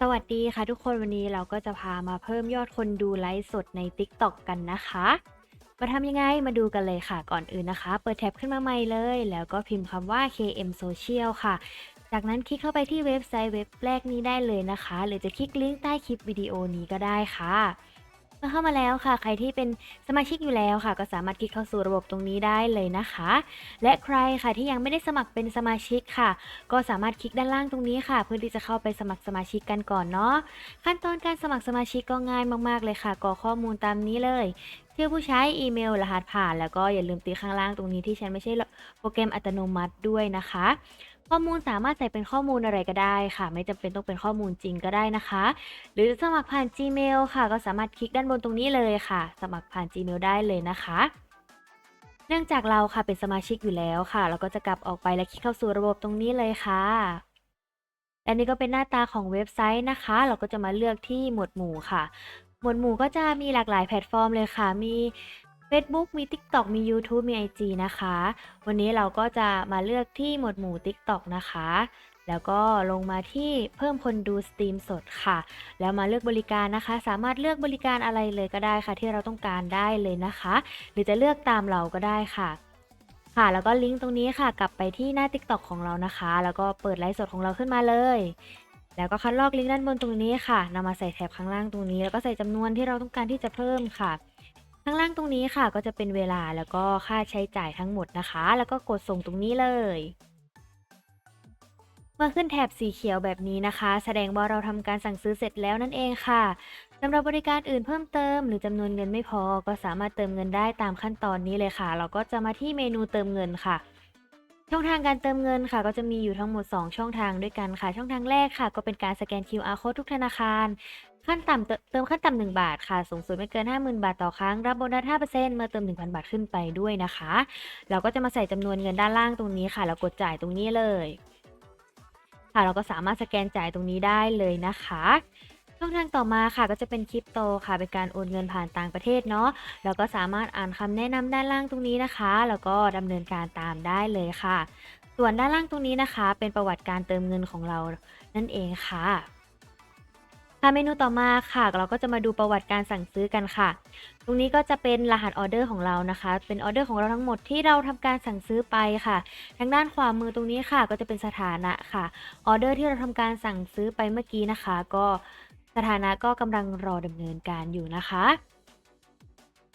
สวัสดีค่ะทุกคนวันนี้เราก็จะพามาเพิ่มยอดคนดูไลฟ์สดใน TikTok กันนะคะ มาทำยังไงมาดูกันเลยค่ะก่อนอื่นนะคะ เปิดแท็บขึ้นมาใหม่เลย แล้วก็พิมพ์คำว่า KM Social ค่ะ จากนั้นคลิกเข้าไปที่เว็บไซต์เว็บแรกนี้ได้เลยนะคะ หรือจะคลิกลิงก์ใต้คลิปวิดีโอนี้ก็ได้ค่ะ อเข้ามาแล้วค่ะ ใครที่เป็นสมาชิกอยู่แล้วค่ะ ก็สามารถคลิกเข้าสู่ระบบตรงนี้ได้เลยนะคะ และใครค่ะที่ยังไม่ได้สมัครเป็นสมาชิกค่ะ ก็สามารถคลิกด้านล่างตรงนี้ค่ะ เพื่อที่จะเข้าไปสมัครสมาชิกกันก่อนเนาะขั้นตอนการสมัครสมาชิกก็ง่ายมากๆเลยค่ะกรอกข้อมูลตามนี้เลยชื่อผู้ใช้อีเมลรหัสผ่าน แล้วก็อย่าลืมตีข้างล่างตรงนี้ที่ฉันไม่ใช่โปรแกรมอัตโนมัติด้วยนะคะ ข้อมูลสามารถใส่เป็นข้อมูลอะไรก็ได้ค่ะ ไม่จำเป็นต้องเป็นข้อมูลจริงก็ได้นะคะ หรือสมัครผ่าน Gmail ค่ะ ก็สามารถคลิกด้านบนตรงนี้เลยค่ะ สมัครผ่าน Gmail ได้เลยนะคะ เนื่องจากเราค่ะเป็นสมาชิกอยู่แล้วค่ะ เราก็จะกลับออกไปและคลิกเข้าสู่ระบบตรงนี้เลยค่ะและนี่ก็เป็นหน้าตาของเว็บไซต์นะคะ เราก็จะมาเลือกที่หมวดหมู่ค่ะ หมวดหมู่ก็จะมีหลากหลายแพลตฟอร์มเลยค่ะ มี Facebook มี TikTok มี YouTube มี IG นะคะ วันนี้เราก็จะมาเลือกที่หมวดหมู่ TikTok นะคะ แล้วก็ลงมาที่เพิ่มคนดูสตรีมสดค่ะ แล้วมาเลือกบริการนะคะ สามารถเลือกบริการอะไรเลยก็ได้ค่ะ ที่เราต้องการได้เลยนะคะ หรือจะเลือกตามเราก็ได้ค่ะค่ะแล้วก็ลิงก์ตรงนี้ค่ะ กลับไปที่หน้า TikTok ของเรานะคะ แล้วก็เปิดไลฟ์สดของเราขึ้นมาเลย แล้วก็คัดลอกลิงก์ด้านบนตรงนี้ค่ะนำมาใส่แถบข้างล่างตรงนี้ แล้วก็ใส่จำนวนที่เราต้องการที่จะเพิ่มค่ะ ข้างล่างตรงนี้ค่ะก็จะเป็นเวลาแล้วก็ค่าใช้จ่ายทั้งหมดนะคะ แล้วก็กดส่งตรงนี้เลย เมื่อขึ้นแถบสีเขียวแบบนี้นะคะ แสดงว่าเราทำการสั่งซื้อเสร็จแล้วนั่นเองค่ะสำหรับบริการอื่นเพิ่มเติม หรือจำนวนเงินไม่พอก็สามารถเติมเงินได้ตามขั้นตอนนี้เลยค่ะ เราก็จะมาที่เมนูเติมเงินค่ะช่องทางการเติมเงินค่ะ ก็จะมีอยู่ทั้งหมด 2 ช่องทางด้วยกันค่ะ ช่องทางแรกค่ะ ก็เป็นการสแกน QR code ทุกธนาคาร ขั้นต่ำเติเติมขั้นต่ำ1บาทค่ะ สูงสุดไม่เกิน 50,000 บาทต่อครั้ง รับโบนัส5%เมื่อเติม 1,000 บาทขึ้นไปด้วยนะคะ เราก็จะมาใส่จำนวนเงินด้านล่างตรงนี้ค่ะ แล้วกดจ่ายตรงนี้เลย ค่ะ เราก็สามารถสแกนจ่ายตรงนี้ได้เลยนะคะช่องทางต่อมาค่ะก็จะเป็นคริปโตค่ะเป็นการโอนเงินผ่านต่างประเทศเนาะแล้วก็สามารถอ่านคำแนะนำด้านล่างตรงนี้นะคะ แล้วก็ดำเนินการตามได้เลยค่ะ ส่วนด้านล่างตรงนี้นะคะ เป็นประวัติการเติมเงินของเรานั่นเองค่ะ ค่ะเมนูต่อมาค่ะ เราก็จะมาดูประวัติการสั่งซื้อกันค่ะ ตรงนี้ก็จะเป็นรหัสออเดอร์ของเรานะคะ เป็นออเดอร์ของเราทั้งหมดที่เราทำการสั่งซื้อไปค่ะ ทางด้านขวามือตรงนี้ค่ะ ก็จะเป็นสถานะค่ะออเดอร์ที่เราทำการสั่งซื้อไปเมื่อกี้นะคะ ก็สถานะก็กำลังรอดำเนินการอยู่นะคะ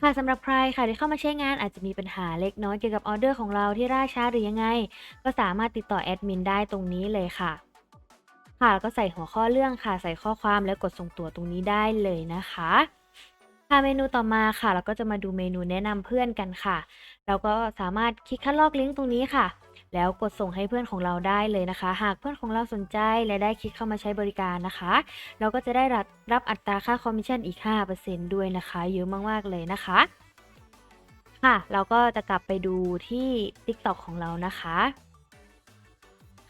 ค่ะสำหรับใครค่ะที่เข้ามาใช้งานอาจจะมีปัญหาเล็กน้อยเกี่ยวกับออเดอร์ของเราที่ล่าช้าหรือยังไง ก็สามารถติดต่อแอดมินได้ตรงนี้เลยค่ะ ค่ะแล้วก็ใส่หัวข้อเรื่องค่ะใส่ข้อความและกดส่งตัวตรงนี้ได้เลยนะคะค่ะเมนูต่อมาค่ะ เราก็จะมาดูเมนูแนะนำเพื่อนกันค่ะ เราก็สามารถคลิกคัดลอกลิงก์ตรงนี้ค่ะ แล้วกดส่งให้เพื่อนของเราได้เลยนะคะ หากเพื่อนของเราสนใจและได้คลิกเข้ามาใช้บริการนะคะ เราก็จะได้รับรับอัตราค่าคอมมิชชั่นอีก 5%ด้วยนะคะเยอะมากๆเลยนะคะ ค่ะ เราก็จะกลับไปดูที่ TikTok ของเรานะคะ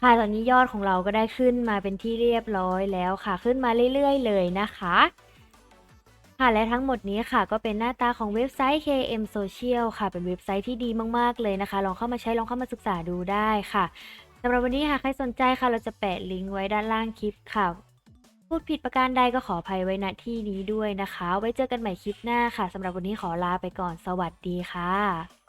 ค่ะ ตอนนี้ยอดของเราก็ได้ขึ้นมาเป็นที่เรียบร้อยแล้วค่ะ ขึ้นมาเรื่อยๆ เลยนะคะ ค่ะ และทั้งหมดนี้ค่ะ ก็เป็นหน้าตาของเว็บไซต์ KM Social ค่ะ เป็นเว็บไซต์ที่ดีมากๆ เลยนะคะ ลองเข้ามาใช้ ลองเข้ามาศึกษาดูได้ค่ะสำหรับวันนี้ค่ะใครสนใจค่ะ เราจะแปะลิงก์ไว้ด้านล่างคลิปค่ะ พูดผิดประการใดก็ขออภัยไว้ณที่นี้ด้วยนะคะ ไว้เจอกันใหม่คลิปหน้าค่ะสำหรับวันนี้ขอลาไปก่อน สวัสดีค่ะ